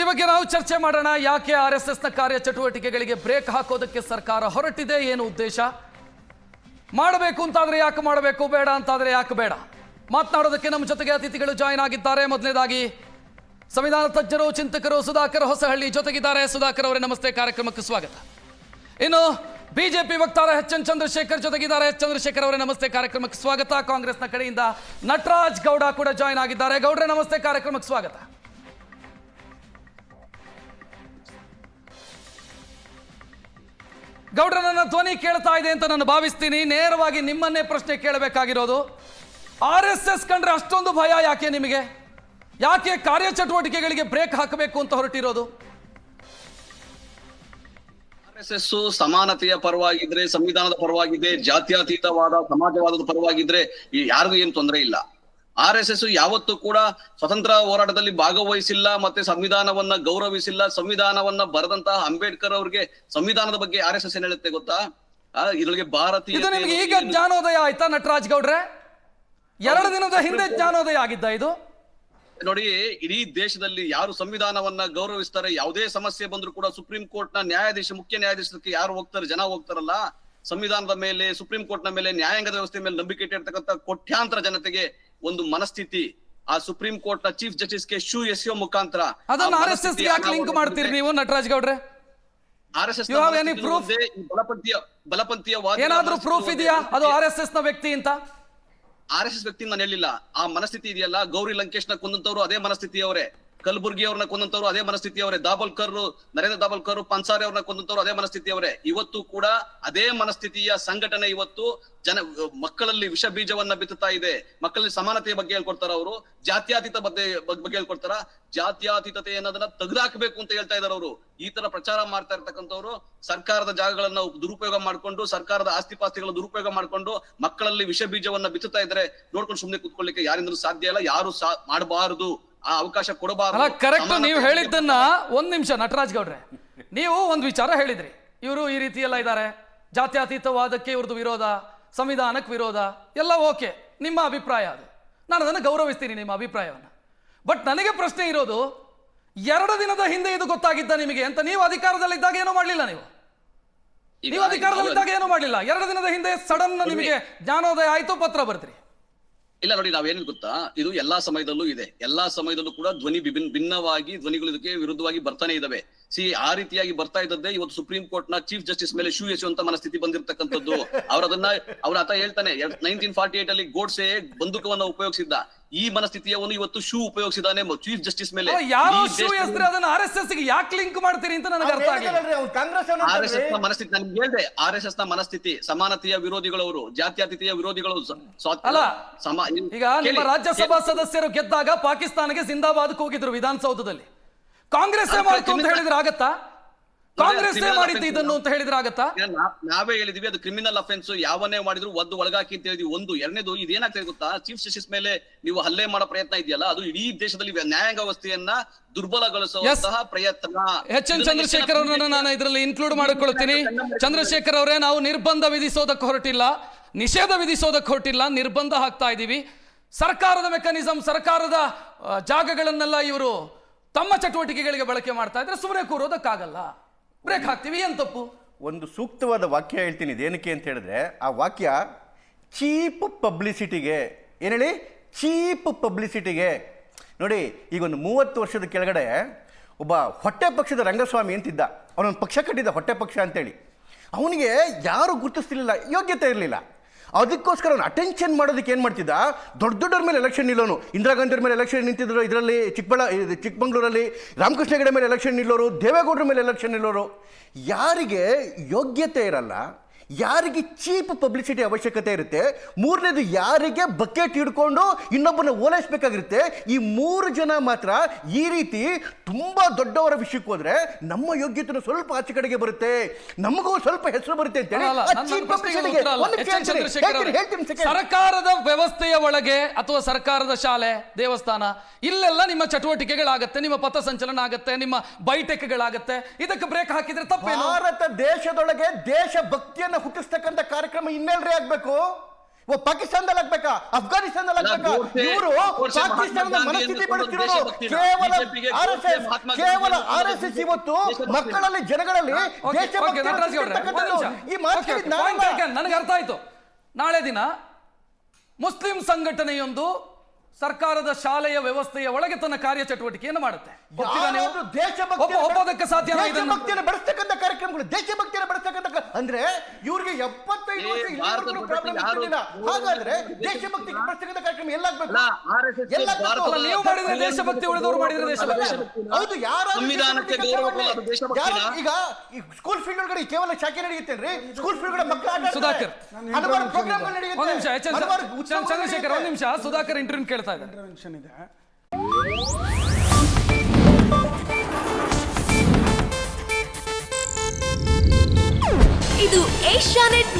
ಈ ಬಗ್ಗೆ ನಾವು ಚರ್ಚೆ ಮಾಡೋಣ, ಯಾಕೆ ಆರ್ ಎಸ್ ಎಸ್ನ ಕಾರ್ಯ ಚಟುವಟಿಕೆಗಳಿಗೆ ಬ್ರೇಕ್ ಹಾಕೋದಕ್ಕೆ ಸರ್ಕಾರ ಹೊರಟಿದೆ ಏನು ಉದ್ದೇಶ? ಮಾಡಬೇಕು ಅಂತಾದ್ರೆ ಯಾಕೆ ಮಾಡಬೇಕು? ಬೇಡ ಅಂತಾದ್ರೆ ಯಾಕೆ ಬೇಡ? ಮಾತನಾಡೋದಕ್ಕೆ ನಮ್ಮ ಜೊತೆಗೆ ಅತಿಥಿಗಳು ಜಾಯಿನ್ ಆಗಿದ್ದಾರೆ. ಮೊದಲನೇದಾಗಿ, ಸಂವಿಧಾನ ತಜ್ಞರು, ಚಿಂತಕರು ಸುಧಾಕರ್ ಹೊಸಹಳ್ಳಿ ಜೊತೆಗಿದ್ದಾರೆ. ಸುಧಾಕರ್ ಅವರೇ, ನಮಸ್ತೆ. ಕಾರ್ಯಕ್ರಮಕ್ಕೆ ಸ್ವಾಗತ. ಇನ್ನು ಬಿಜೆಪಿ ವಕ್ತಾರ ಎಚ್ ಎನ್ ಚಂದ್ರಶೇಖರ್ ಜೊತೆಗಿದ್ದಾರೆ. ಎಚ್ ಚಂದ್ರಶೇಖರ್ ಅವರೇ, ನಮಸ್ತೆ. ಕಾರ್ಯಕ್ರಮಕ್ಕೆ ಸ್ವಾಗತ. ಕಾಂಗ್ರೆಸ್ನ ಕಡೆಯಿಂದ ನಟರಾಜ್ ಗೌಡ ಕೂಡ ಜಾಯಿನ್ ಆಗಿದ್ದಾರೆ. ಗೌಡ್ರೆ, ನಮಸ್ತೆ. ಕಾರ್ಯಕ್ರಮಕ್ಕೆ ಸ್ವಾಗತ. ಗೌಡ್ರ ನನ್ನ ಧ್ವನಿ ಕೇಳ್ತಾ ಇದೆ ಅಂತ ನಾನು ಭಾವಿಸ್ತೀನಿ. ನೇರವಾಗಿ ನಿಮ್ಮನ್ನೇ ಪ್ರಶ್ನೆ ಕೇಳಬೇಕಾಗಿರೋದು. ಆರ್ ಎಸ್ ಎಸ್ ಕಂಡ್ರೆ ಅಷ್ಟೊಂದು ಭಯ ಯಾಕೆ ನಿಮಗೆ? ಯಾಕೆ ಕಾರ್ಯಚಟುವಟಿಕೆಗಳಿಗೆ ಬ್ರೇಕ್ ಹಾಕಬೇಕು ಅಂತ ಹೊರಟಿರೋದು? ಎಸ್ ಸಮಾನತೆಯ ಪರವಾಗಿದ್ರೆ, ಸಂವಿಧಾನದ ಪರವಾಗಿದೆ ಜಾತ್ಯತೀತವಾದ, ಸಮಾಜವಾದದ ಪರವಾಗಿದ್ರೆ ಯಾರಿಗೂ ಏನು ತೊಂದರೆ ಇಲ್ಲ. ಆರ್ ಎಸ್ ಎಸ್ ಯಾವತ್ತೂ ಕೂಡ ಸ್ವತಂತ್ರ ಹೋರಾಟದಲ್ಲಿ ಭಾಗವಹಿಸಿಲ್ಲ ಮತ್ತೆ ಸಂವಿಧಾನವನ್ನ ಗೌರವಿಸಿಲ್ಲ ಸಂವಿಧಾನವನ್ನ ಬರೆದಂತಹ ಅಂಬೇಡ್ಕರ್ ಅವ್ರಿಗೆ ಸಂವಿಧಾನದ ಬಗ್ಗೆ ಆರ್ ಎಸ್ ಎಸ್ ಏನ್ ಹೇಳುತ್ತೆ ಗೊತ್ತಾ? ಇದ್ರೊಳಗೆ ಭಾರತೀಯ ಇದು ನಿಮಗೆ ಈಗ ಜ್ಞಾನೋದಯ ಆಯ್ತಾ ನಟರಾಜ್ ಗೌಡ್ರೆ? ಎರಡು ದಿನದ ಹಿಂದೆ ಜ್ಞಾನೋದಯ ಆಗಿದ್ದ ಇದು? ನೋಡಿ ಇಡೀ ದೇಶದಲ್ಲಿ ಯಾರು ಸಂವಿಧಾನವನ್ನ ಗೌರವಿಸ್ತಾರೆ ಯಾವುದೇ ಸಮಸ್ಯೆ ಬಂದ್ರು ಕೂಡ ಸುಪ್ರೀಂ ಕೋರ್ಟ್ನ ನ್ಯಾಯಾಧೀಶ ಮುಖ್ಯ ನ್ಯಾಯಾಧೀಶಕ್ಕೆ ಯಾರು ಹೋಗ್ತಾರೆ ಜನ ಹೋಗ್ತಾರಲ್ಲ ಸಂವಿಧಾನದ ಮೇಲೆ ಸುಪ್ರೀಂ ಕೋರ್ಟ್ನ ಮೇಲೆ ನ್ಯಾಯಾಂಗದ ವ್ಯವಸ್ಥೆ ಮೇಲೆ ನಂಬಿಕೆ ಇಟ್ಟಿರ್ತಕ್ಕಂಥ ಕೋಟ್ಯಾಂತರ ಜನತೆಗೆ ಒಂದು ಮನಸ್ಥಿತಿ ಆ ಸುಪ್ರೀಂ ಕೋರ್ಟ್ನ ಚೀಫ್ ಜಸ್ಟಿಸ್ ಕೆ ಶೂ ಎಸೆಯೋ ಮುಖಾಂತರ ಅದನ್ನ ಆರ್ ಎಸ್ ಎಸ್ ಯಾಕೆ ಲಿಂಕ್ ಮಾಡ್ತೀರಿ ನೀವು ನಟರಾಜ್ ಗೌಡ್ರೆ? R S S? ಬಲಪಂಥೀಯ ಬಲಪಂಥೀಯ ಏನಾದ್ರೂ ಪ್ರೂಫ್ ಇದೆಯಾ? ಅದು ಆರ್ ಎಸ್ ಎಸ್ನ ವ್ಯಕ್ತಿ ಅಂತ? ಆರ್ ಎಸ್ ಎಸ್ ವ್ಯಕ್ತಿ ನಾನು ಹೇಳಿಲ್ಲ ಆ ಮನಸ್ಥಿತಿ ಇದೆಯಲ್ಲ ಗೌರಿ ಲಂಕೇಶ್ನ ಕೊಂದಂತವ್ರು ಅದೇ ಮನಸ್ಥಿತಿಯವರೇ. ಕಲಬುರ್ಗಿ ಅವ್ರನ್ನ ಕೊಂದಂತವ್ರು ಅದೇ ಮನಸ್ಥಿತಿಯವರೇ ದಾಬೋಲ್ಕರ್ ನರೇಂದ್ರ ದಾಬೋಲ್ಕರ್ ಪನ್ಸಾರಿ ಅವ್ರನ್ನ ಕೊಂದಂತವ್ರು ಅದೇ ಮನಸ್ಥಿತಿಯವರೇ ಇವತ್ತು ಕೂಡ ಅದೇ ಮನಸ್ಥಿತಿಯ ಸಂಘಟನೆ ಇವತ್ತು ಜನ, ಮಕ್ಕಳಲ್ಲಿ ವಿಷ ಬೀಜವನ್ನ ಬಿತ್ತುತ್ತಾ ಇದೆ. ಮಕ್ಕಳಲ್ಲಿ ಸಮಾನತೆಯ ಬಗ್ಗೆ ಹೇಳ್ಕೊಡ್ತಾರ ಅವರು. ಜಾತ್ಯಾತೀತ ಬಗ್ಗೆ ಬಗ್ಗೆ ಹೇಳ್ಕೊಡ್ತಾರ. ಜಾತ್ಯಾತೀತತೆ ಅನ್ನೋದನ್ನ ತೆಗೆದಾಕಬೇಕು ಅಂತ ಹೇಳ್ತಾ ಇದಾರೆ ಅವರು. ಈ ತರ ಪ್ರಚಾರ ಮಾಡ್ತಾ ಇರ್ತಕ್ಕಂಥವ್ರು ಸರ್ಕಾರದ ಜಾಗಗಳನ್ನ ದುರುಪಯೋಗ ಮಾಡ್ಕೊಂಡು, ಸರ್ಕಾರದ ಆಸ್ತಿ ಪಾಸ್ತಿಗಳ ದುರುಪಯೋಗ ಮಾಡ್ಕೊಂಡು, ಮಕ್ಕಳಲ್ಲಿ ವಿಷ ಬೀಜವನ್ನ ಬಿತ್ತುತ್ತಾ ಇದ್ರೆ ನೋಡ್ಕೊಂಡು ಸುಮ್ಮನೆ ಕೂತ್ಕೊಳ್ಳಿಕ್ಕೆ ಯಾರಿಂದಲೂ ಸಾಧ್ಯ ಇಲ್ಲ. ಯಾರು ಸಾ, ಮಾಡಬಾರದು. ಆ ಅವಕಾಶ ಅಲ್ಲ ಕೊಡಬಾರದು ಕರೆಕ್ಟ್ ನೀವು ಹೇಳಿದ್ದನ್ನ ಒಂದ್ ನಿಮಿಷ ನಟರಾಜ್ ಗೌಡ್ರೆ. ನೀವು ಒಂದು ವಿಚಾರ ಹೇಳಿದ್ರಿ. ಇವರು ಈ ರೀತಿ ಎಲ್ಲ ಇದ್ದಾರೆ. ಜಾತ್ಯತೀತವಾದಕ್ಕೆ ಇವ್ರದ್ದು ವಿರೋಧ ಸಂವಿಧಾನಕ್ಕೆ ವಿರೋಧ ಎಲ್ಲ ಓಕೆ. ನಿಮ್ಮ ಅಭಿಪ್ರಾಯ ಅದು. ನಾನು ಅದನ್ನು ಗೌರವಿಸ್ತೀನಿ ನಿಮ್ಮ ಅಭಿಪ್ರಾಯವನ್ನು. ಬಟ್ ನನಗೆ ಪ್ರಶ್ನೆ ಇರೋದು ಎರಡು ದಿನದ ಹಿಂದೆ ಇದು ಗೊತ್ತಾಗಿದ್ದ ನಿಮಗೆ ಅಂತ ನೀವು ಅಧಿಕಾರದಲ್ಲಿದ್ದಾಗ ಏನೂ ಮಾಡಲಿಲ್ಲ ನೀವು? ನೀವು ಅಧಿಕಾರದಲ್ಲಿದ್ದಾಗ ಏನೂ ಮಾಡಲಿಲ್ಲ. ಎರಡು ದಿನದ ಹಿಂದೆ ಸಡನ್ ನಿಮಗೆ ಜ್ಞಾನೋದಯ ಆಯಿತು ಪತ್ರ ಬರ್ತೀರಿ. ಇಲ್ಲ ನೋಡಿ ನಾವೇನು ಗೊತ್ತಾ? ಇದು ಎಲ್ಲಾ ಸಮಯದಲ್ಲೂ ಇದೆ. ಎಲ್ಲಾ ಸಮಯದಲ್ಲೂ ಕೂಡ ಧ್ವನಿ ವಿಭಿನ್, ಭಿನ್ನವಾಗಿ ಧ್ವನಿಗಳು ಇದಕ್ಕೆ ವಿರುದ್ಧವಾಗಿ ಬರ್ತಾನೆ ಇದಾವೆ. ಸಿ, ಆ ರೀತಿಯಾಗಿ ಬರ್ತಾ ಇದ್ದದ್ದೇ ಇವತ್ತು ಸುಪ್ರೀಂ ಕೋರ್ಟ್ನ ಚೀಫ್ ಜಸ್ಟಿಸ್ ಮೇಲೆ ಶೂ ಎಸೆಯುವಂತ ಮನಸ್ಥಿತಿ ಬಂದಿರತಕ್ಕಂಥದ್ದು. ಅವ್ರ ಅದನ್ನ ಅವ್ರ ಆತ ಹೇಳ್ತಾನೆ ನೈನ್ಟೀನ್ ಫಾರ್ಟಿ ಏಟ್ ಅಲ್ಲಿ ಗೋಡ್ಸೆ ಬಂದೂಕವನ್ನ ಉಪಯೋಗಿಸಿದ್ದ. ಈ ಮನಸ್ಥಿತಿಯವನು ಇವತ್ತು ಶೂ ಉಪಯೋಗಿಸಿದಾನೆ ಚೀಫ್ ಜಸ್ಟಿಸ್ ಮೇಲೆ. ಯಾರು ಶೂ ಹೆಸರು ಅದನ್ನ ಆರ್ ಎಸ್ ಎಸ್ಗೆ ಯಾಕೆ ಲಿಂಕ್ ಮಾಡ್ತೀರಿ ಅಂತ ನನಗೆ ಅರ್ಥ ಆಗಿಲ್ಲ. ಕಾಂಗ್ರೆಸ್ ಆರ್ ಎಸ್ ಎಸ್ನ ಮನಸ್ಥಿತಿ ನಾನು ಹೇಳ್ದೆ ಆರ್ ಎಸ್ ಎಸ್ನ ಮನಸ್ಥಿತಿ ಸಮಾನತೆಯ ವಿರೋಧಿಗಳವರು ಜಾತ್ಯತೀತೆಯ ವಿರೋಧಿಗಳು ಅಲ್ಲ, ಸಮ- ಈಗ ನಿಮ್ಮ ರಾಜ್ಯಸಭಾ ಸದಸ್ಯರು ಗೆದ್ದಾಗ ಪಾಕಿಸ್ತಾನಕ್ಕೆ ಜಿಂದಾಬಾದ್ ಹೋಗಿದ್ರು ವಿಧಾನಸೌಧದಲ್ಲಿ. ಕಾಂಗ್ರೆಸ್ ಅದು ಮಾಡಿತ್ತು ಅಂತ ಹೇಳಿದ್ರೆ ಆಗತ್ತಾ? ಕಾಂಗ್ರೆಸ್ ಮಾಡಿದ್ದು ಇದನ್ನು ಅಂತ ಹೇಳಿದ್ರೆ ಆಗತ್ತಾ? ಈಗ ನಾವೇ ಹೇಳಿದೀವಿ ಅದು ಕ್ರಿಮಿನಲ್ ಅಫೆನ್ಸ್ ಯಾವನ್ನೇ ಮಾಡಿದ್ರು ಒದ್ದು ಒಳಗಾಕಿ ಅಂತ ಹೇಳಿದ್ವಿ. ಒಂದು ಎರಡನೇದು ಇದೇನಾಗ್ತದೆ ಗೊತ್ತಾ? ಚೀಫ್ ಜಸ್ಟಿಸ್ ಮೇಲೆ ನೀವು ಹಲ್ಲೆ ಮಾಡೋ ಪ್ರಯತ್ನ ಇದೆಯಲ್ಲ ಅದು ಇಡೀ ದೇಶದಲ್ಲಿ ನ್ಯಾಯಾಂಗ ವ್ಯವಸ್ಥೆಯನ್ನ ದುರ್ಬಲಗೊಳಿಸುವಂತಹ ಪ್ರಯತ್ನ. ಎಚ್ ಎನ್ ಚಂದ್ರಶೇಖರ್ ಅವರನ್ನ ನಾನು ಇದರಲ್ಲಿ ಇನ್ಕ್ಲೂಡ್ ಮಾಡಿಕೊಳ್ತೀನಿ. ಚಂದ್ರಶೇಖರ್ ಅವರೇ. ನಾವು ನಿರ್ಬಂಧ ವಿಧಿಸೋದಕ್ಕೆ ಹೊರಟಿಲ್ಲ. ನಿಷೇಧ ವಿಧಿಸೋದಕ್ಕೆ ಹೊರಟಿಲ್ಲ. ನಿರ್ಬಂಧ ಹಾಕ್ತಾ ಇದ್ದೀವಿ. ಸರ್ಕಾರದ ಮೆಕಾನಿಸಮ್ ಸರ್ಕಾರದ ಜಾಗಗಳನ್ನೆಲ್ಲ ಇವರು ತಮ್ಮ ಚಟುವಟಿಕೆಗಳಿಗೆ ಬಳಕೆ ಮಾಡ್ತಾ ಇದ್ರೆ ಸುಮ್ಮನೆ ಕೂರೋದಕ್ಕಾಗಲ್ಲ. ಬ್ರೇಕ್ ಹಾಕ್ತೀವಿ, ಏನ್ ತಪ್ಪು? ಒಂದು ಸೂಕ್ತವಾದ ವಾಕ್ಯ ಹೇಳ್ತೀನಿ ಇದೇನಕ್ಕೆ ಅಂತ ಹೇಳಿದ್ರೆ, ಆ ವಾಕ್ಯ ಚೀಪ್ ಪಬ್ಲಿಸಿಟಿಗೆ, ಏನು ಹೇಳಿ? ಚೀಪ್ ಪಬ್ಲಿಸಿಟಿಗೆ. ನೋಡಿ, ಈಗ ಒಂದು ಮೂವತ್ತು ವರ್ಷದ ಕೆಳಗಡೆ ಒಬ್ಬ ಹೊಟ್ಟೆ ಪಕ್ಷದ ರಂಗಸ್ವಾಮಿ ಅಂತಿದ್ದ. ಅವನೊಂದು ಪಕ್ಷ ಕಟ್ಟಿದ್ದ ಹೊಟ್ಟೆ ಪಕ್ಷ ಅಂತೇಳಿ. ಅವನಿಗೆ ಯಾರು ಗುರುತಿಸ್ತಿರ್ಲಿಲ್ಲ, ಯೋಗ್ಯತೆ ಇರಲಿಲ್ಲ. ಅದಕ್ಕೋಸ್ಕರ ಅವನು ಅಟೆನ್ಷನ್ ಮಾಡೋದಕ್ಕೆ ಏನು ಮಾಡ್ತಿದ್ದ? ದೊಡ್ಡ ದೊಡ್ಡವ್ರ ಮೇಲೆ ಎಲೆಕ್ಷನ್ ನಿಲ್ಲೋನು. ಇಂದಿರಾ ಗಾಂಧಿಯವ್ರ ಮೇಲೆ ಎಲೆಕ್ಷನ್ ನಿಂತಿದ್ರು. ಇದರಲ್ಲಿ ಚಿಕ್ಕಬಳ್ಳಾ ಚಿಕ್ಕಮಂಗ್ಳೂರಲ್ಲಿ ರಾಮಕೃಷ್ಣ ಹೆಗಡೆ ಮೇಲೆ ಎಲೆಕ್ಷನ್ ನಿಲ್ಲೋರು. ದೇವೇಗೌಡರ ಮೇಲೆ ಎಲೆಕ್ಷನ್ ನಿಲ್ಲೋರು. ಯಾರಿಗೆ ಯೋಗ್ಯತೆ ಇರಲ್ಲ ಯಾರಿಗೆ ಚೀಪ್ ಪಬ್ಲಿಸಿಟಿ ಅವಶ್ಯಕತೆ ಇರುತ್ತೆ ಮೂರನೇದು ಯಾರಿಗೆ ಬಕೆಟ್ ಹಿಡ್ಕೊಂಡು ಇನ್ನೊಬ್ಬನ ಓಲೈಸ್ಬೇಕಾಗಿರುತ್ತೆ ಈ ಮೂರು ಜನ ಮಾತ್ರ ಈ ರೀತಿ ತುಂಬಾ ದೊಡ್ಡವರ ವಿಷಯಕ್ಕೆ ಹೋದ್ರೆ ನಮ್ಮ ಯೋಗ್ಯತೆ ಸ್ವಲ್ಪ ಆಚೆ ಕಡೆಗೆ ಬರುತ್ತೆ ನಮಗೂ ಸ್ವಲ್ಪ ಹೆಸರು ಬರುತ್ತೆ ಅಂತ. ಸರ್ಕಾರದ ವ್ಯವಸ್ಥೆಯ ಒಳಗೆ ಅಥವಾ ಸರ್ಕಾರದ ಶಾಲೆ ದೇವಸ್ಥಾನ ಇಲ್ಲೆಲ್ಲ ನಿಮ್ಮ ಚಟುವಟಿಕೆಗಳಾಗತ್ತೆ ನಿಮ್ಮ ಪಥಸಂಚಲನ ಆಗತ್ತೆ ನಿಮ್ಮ ಬೈಟೆಕ್ಗಳಾಗತ್ತೆ ಇದಕ್ಕೆ ಬ್ರೇಕ್ ಹಾಕಿದ್ರೆ ತಪ್ಪೇನು? ಭಾರತ ದೇಶದೊಳಗೆ ದೇಶ ಭಕ್ತಿಯನ್ನ ಹುಟ್ಟಿಸ್ತಕ್ಕಂಥ ಕಾರ್ಯಕ್ರಮ ಇನ್ನೆಲ್ರಿ ಆಗ್ಬೇಕು ಓ ಪಾಕಿಸ್ತಾನದಲ್ಲಿ ಆಗ್ಬೇಕಾ ಅಫ್ಘಾನಿಸ್ತಾನದಲ್ಲಿ ಆಗ್ಬೇಕಾ ಇವರು ಪಾಕಿಸ್ತಾನದ ಮನಸ್ಥಿತಿ ಬೆಳೆಸ್ತಿರೋದು ಕೇವಲ ಆರ್ ಎಸ್ ಎಸ್ ಕೇವಲ ಆರ್ ಎಸ್ ಎಸ್ ಇವತ್ತು. ಮಕ್ಕಳಲ್ಲಿ ಜನಗಳಲ್ಲಿ. ಈ. ನನಗೆ ಅರ್ಥ ಆಯ್ತು ನಾಳೆ ದಿನ ಮುಸ್ಲಿಂ ಸಂಘಟನೆಯೊಂದು ಸರ್ಕಾರದ ಶಾಲೆಯ ವ್ಯವಸ್ಥೆಯ ಒಳಗೆ ತನ್ನ ಕಾರ್ಯಚಟುವಟಿಕೆಯನ್ನು ಮಾಡುತ್ತೆ. ದೇಶಭಕ್ತಿಯನ್ನು ಬೆಳೆಸ್ತಕ್ಕಂಥ ಕಾರ್ಯಕ್ರಮಗಳು ದೇಶಭಕ್ತಿಯನ್ನು ಬೆಳೆಸ್ತಕ್ಕಂಥ ಅಂದ್ರೆ ಇವರಿಗೆ ಎಪ್ಪತ್ತೈದು ಏ, ವರ್ಷ ಪ್ರಾಬ್ಲಮ್ ಯಾರು- ಇರ್ತಿರ್ಲಿಲ್ಲ ಹಾಗಾದ್ರೆ ದೇಶಭಕ್ತಿ ಪ್ರಸಂಗದ ಕಾರ್ಯಕ್ರಮ ಎಲ್ಲಾಗ್ಬೇಕು ಎಲ್ಲಾಗ್ಬೇಕು? ನೀವು ಮಾಡಿದ್ರೆ ದೇಶಭಕ್ತಿ ಉಳಿದವರು ಮಾಡಿದ್ರೆ ದೇಶಭಕ್ತಿ. ಹೌದು. ಯಾರು- ಈಗ ಈ ಸ್ಕೂಲ್ ಫೀಲ್ಡ್ ಒಳಗಡೆ ಕೇವಲ ಶಾಖೆ ನಡೆಯುತ್ತೇನ್ರಿ? ಸ್ಕೂಲ್ ಫೀಲ್ಡ್ ಒಳಗಡೆ ಮಕ್ಕಳು. ಸುಧಾಕರ್. ಹಲವಾರು ಪ್ರೋಗ್ರಾಮ್ ಒಂದ್ ನಡೆಯುತ್ತೆ. ನಿಮಿಷ ಚಂದ್ರ- ಉತ್ಸವಗಳು ಚಂದ್ರಶೇಖರ್ ಒಂದ್ ನಿಮಿಷ ಸುಧಾಕರ್ ಇಂಟರ್ವ್ಯೂ ಕೇಳ್ತಾ ಇದ್ದಾರೆ. ಇಂಟರ್ವೆನ್ಷನ್ ಇದೆ. ಇದು ಏಷ್ಯಾನೆಟ್